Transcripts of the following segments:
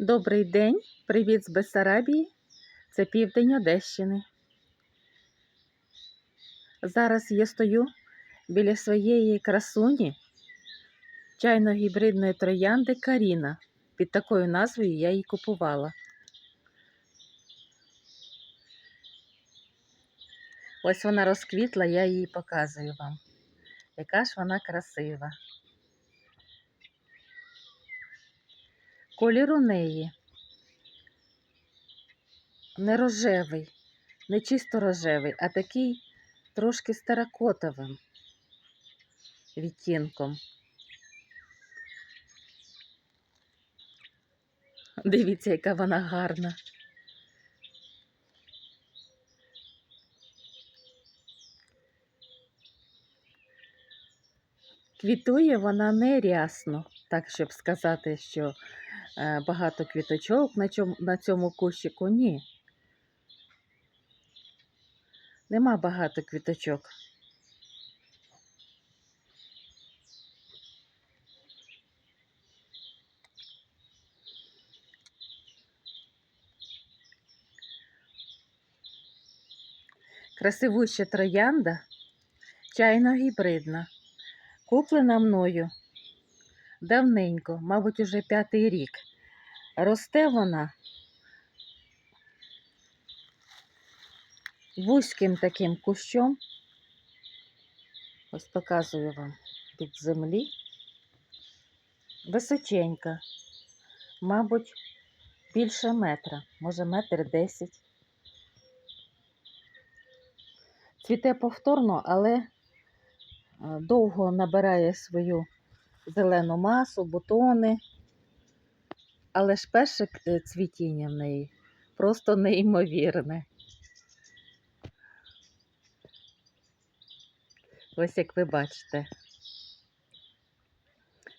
Добрий день, привіт з Бессарабії. Це південь Одещини. Зараз я стою біля своєї красуні чайно-гібридної троянди Каріна. Під такою назвою я її купувала. Ось вона розквітла, я її показую вам. Яка ж вона красива. Колір у неї не рожевий, не чисто рожевий, а такий трошки старокотовим відтінком. Дивіться, яка вона гарна. Квітує вона не рясно, так щоб сказати, що багато квіточок на цьому, на цьому кущику. Ні. Нема багато квіточок. Красивуща троянда, чайно-гібридна, куплена мною давненько, мабуть, уже п'ятий рік. Росте вона вузьким таким кущом. Ось показую вам під землі. Височенька, мабуть, більше метра, може метр десять. Цвіте повторно, але е, довго набирає свою зелену масу, бутони. Але ж перше е, цвітіння в неї просто неймовірне. Ось як ви бачите.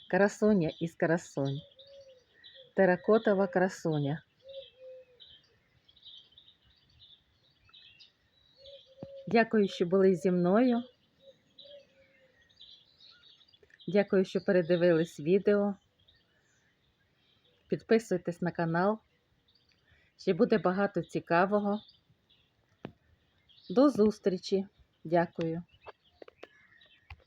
Красуня із красунь. Теракотова красуня. Дякую, що були зі мною. Дякую, що передивились відео. Підписуйтесь на канал. Ще буде багато цікавого. До зустрічі. Дякую.